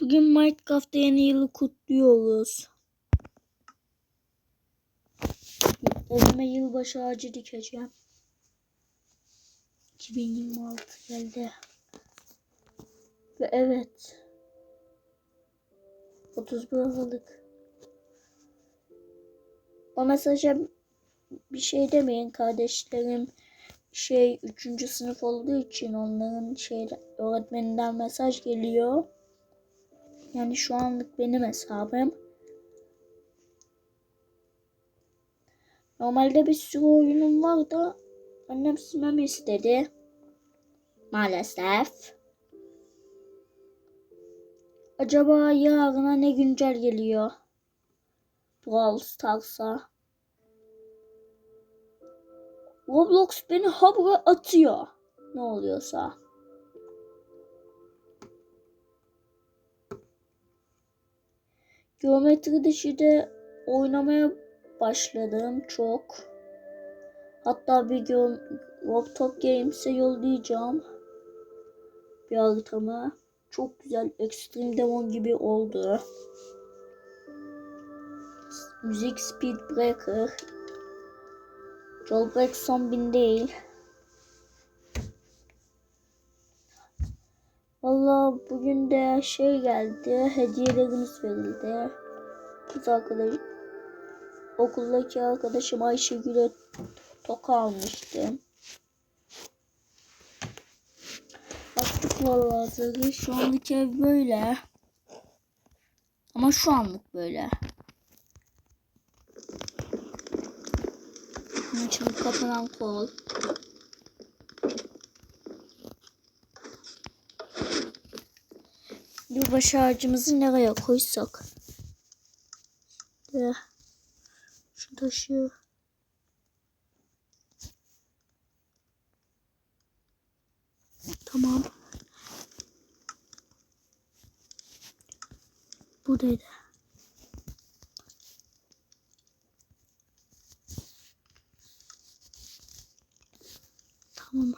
Bugün Minecraft'ta yeni yılı kutluyoruz. Evime yılbaşı ağacı dikeceğim. 2026 geldi. Ve evet. 31 Aralık. O mesaja bir şey demeyin kardeşlerim şey 3. sınıf olduğu için onların şey öğretmeninden mesaj geliyor. Yani şu anlık benim hesabım. Normalde bir sürü oyunum var da annem silmemi istedi. Maalesef. Acaba yarına ne güncel geliyor? Brawl Stars'a. Roblox beni habire atıyor. Ne oluyorsa. Geometri dışı da oynamaya başladım çok. Hatta bir gün Robtop Games'e yollayacağım. Bir haritamı. Çok güzel Extreme Demon gibi oldu. Müzik Speed Breaker. Jailbreak son bin değil. Bugün de şey geldi. Hediyelerimiz verildi. Kız arkadaş okuldaki arkadaşım Ayşegül'e toka almıştım. Baktık valla zarı. Şu anlık ev böyle. Ama şu anlık böyle. Şimdi kapanan kol. Yılbaşı ağacımızı nereye koysak? İşte şu taşı. Tamam. Buradaydı. Tamam.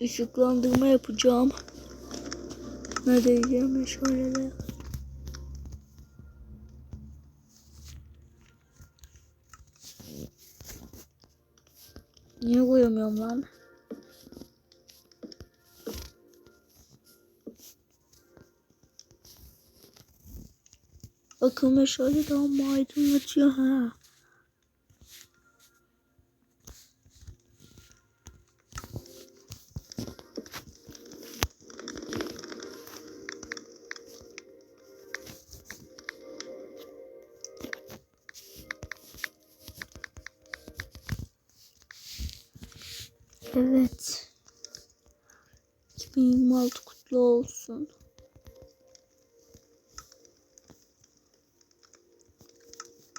Işıklandırma yapacağım. Ne diyeceğim meşaleler. Niye koyamıyorum lan? Bakın meşale daha mı aydınlatıyor ha? Evet. 2026 kutlu olsun.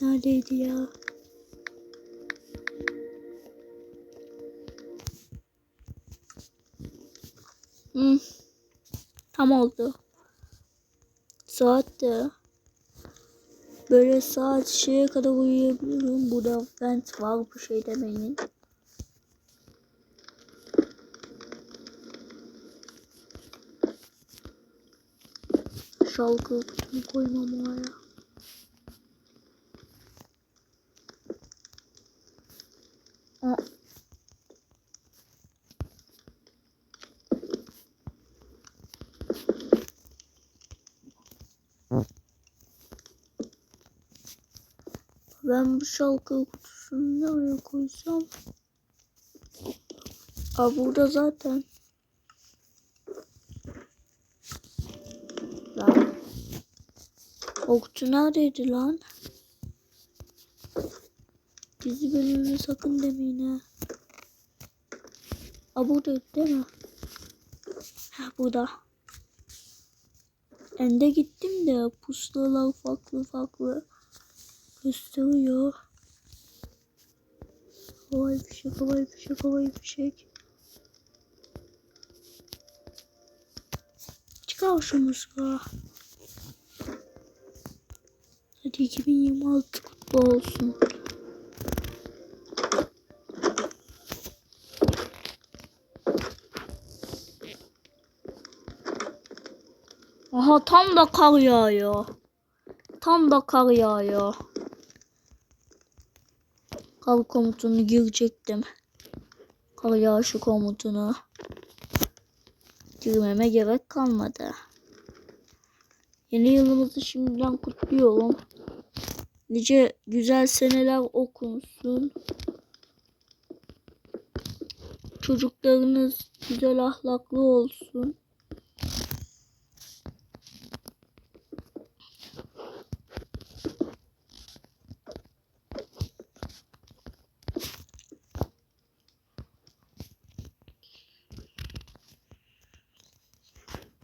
Neredeydi ya? Hmm. Tam oldu. Saat de böyle saat şeye kadar uyuyabilirim. Burada vent var bu şey demeyin. Şalkı kutumu koymam oraya. Aa. Ben bu şalkı kutusunu nereye koysam? Aa burada zaten. Lan. O kutu neredeydi lan? Gizli bölümünü sakın demeyin ha. Aa buradaydı değil mi? Ha burada. Ende gittim de pusulalar farklı farklı. gösteriyor. Havai fişek, havai fişek, havai fişek. Çıkar şu mızrağı. Hadi 2026 kutlu olsun. Aha tam da kar yağıyor. Tam da kar yağıyor. Kar komutunu girecektim. Kar yağışı komutunu. Girmeme gerek kalmadı. Yeni yılımızı şimdiden kutluyorum. Nice güzel seneler okunsun. Çocuklarınız güzel ahlaklı olsun.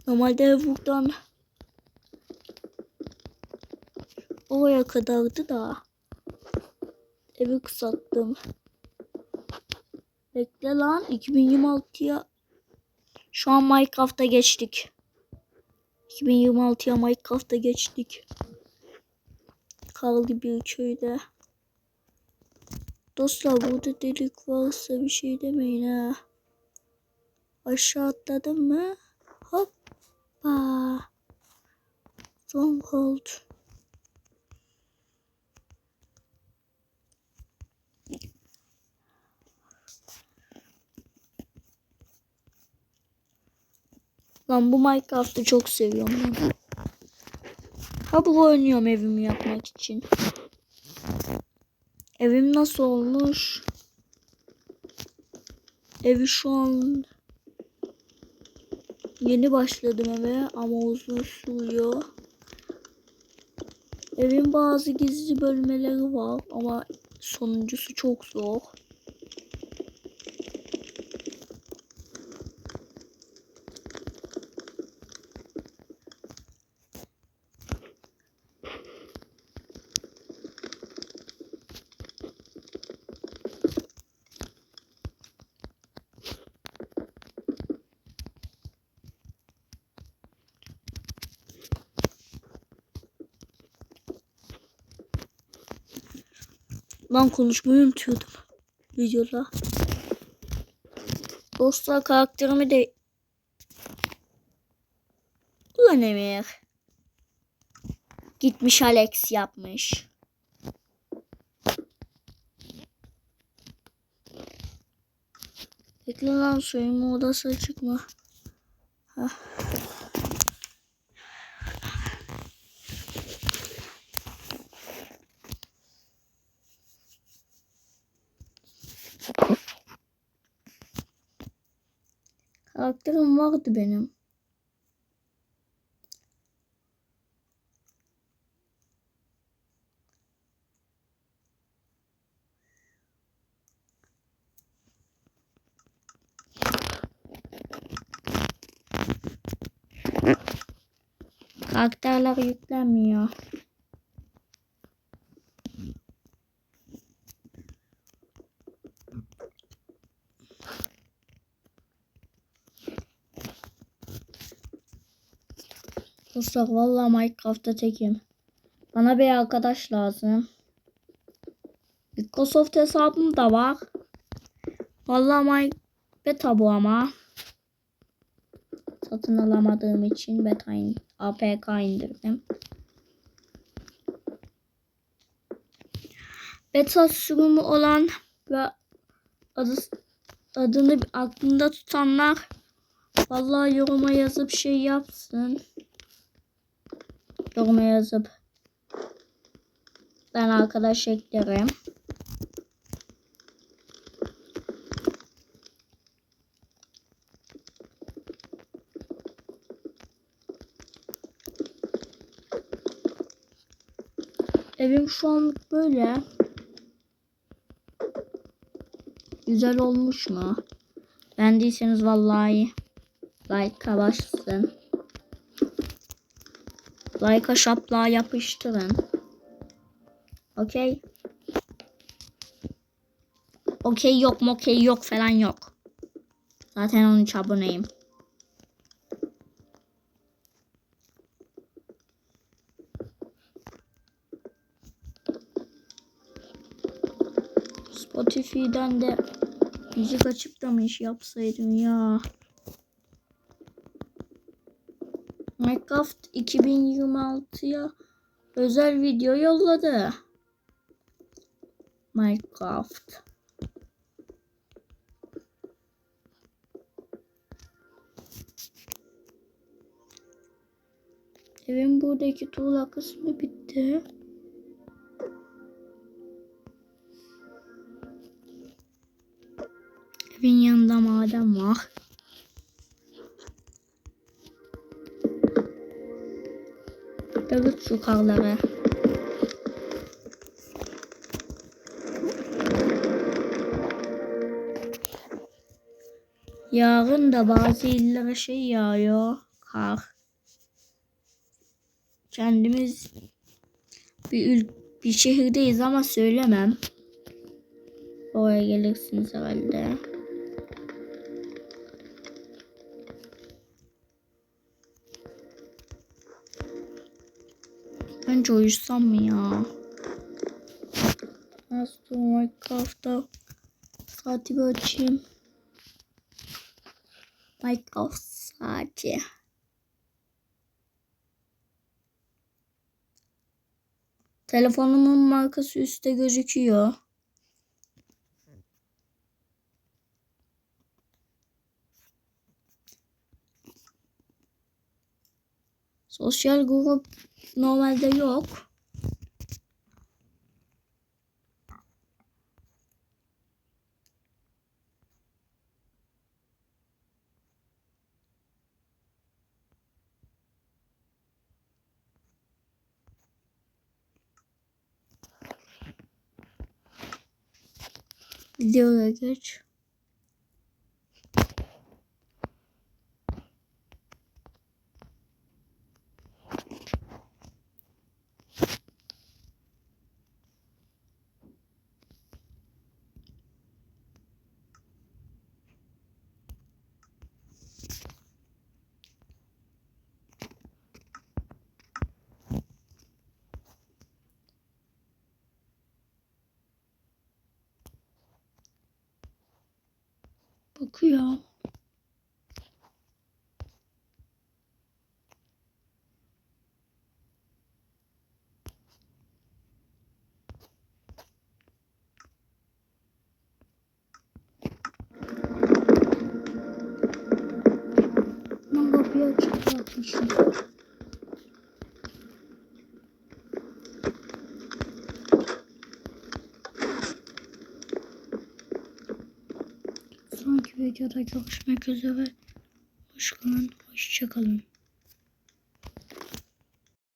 Normalde buradan oraya kadardı da evi kısalttım. Bekle lan 2026'ya şu an Minecraft'a geçtik. 2026'ya Minecraft'a geçtik. Karlı bir köyde. Dostlar burada delik varsa bir şey demeyin ha. Aşağı atladım mı? Hoppa. Stronghold. Lan bu Minecraft'ı çok seviyorum ben. Bu oynuyorum evimi yapmak için. Evim nasıl olmuş? Evi şu an yeni başladım eve ama uzun sürüyor. Evin bazı gizli bölmeleri var ama sonuncusu çok zor. Lan konuşmayı unutuyordum videoda. Dostlar karakterimi de Ulan Emir. Gitmiş Alex yapmış. Bekle lan soyunma odası açık mı? Hah. Karakterim vardı benim. Karakterler yüklenmiyor. Dostlar vallahi Minecraft'ta tekim. Bana bir arkadaş lazım. Microsoft hesabım da var. Vallahi my beta bu ama. Satın alamadığım için beta in APK indirdim. Beta sürümü olan ve adı, adını aklında tutanlar vallahi yoruma yazıp şey yapsın yoruma yazıp ben arkadaş eklerim. Evim şu anlık böyle. Güzel olmuş mu? Beğendiyseniz vallahi like basın. Like'a şaplığa yapıştırın. Okey. Okey yok mokey yok falan yok. Zaten 13 aboneyim. Spotify'dan de müzik açıp da mı iş yapsaydım ya? Minecraft 2026'ya özel video yolladı. Minecraft. Evin buradaki tuğla kısmı bitti. Evin yanında maden var. Şu karları. Yarın da bazı illere şey yağıyor. Kar. Kendimiz bir ül bir şehirdeyiz ama söylemem. Oraya gelirsiniz herhalde. Bence uyusam mı ya? Nasıl Minecraft'ta saati bir açayım. Minecraft saati. Telefonumun markası üstte gözüküyor. Sosyal grup normalde yok. Videoya geç. Bakıyor. Ben kapıyı bırakmışım. Videoda görüşmek üzere. Hoşçakalın. Hoşçakalın.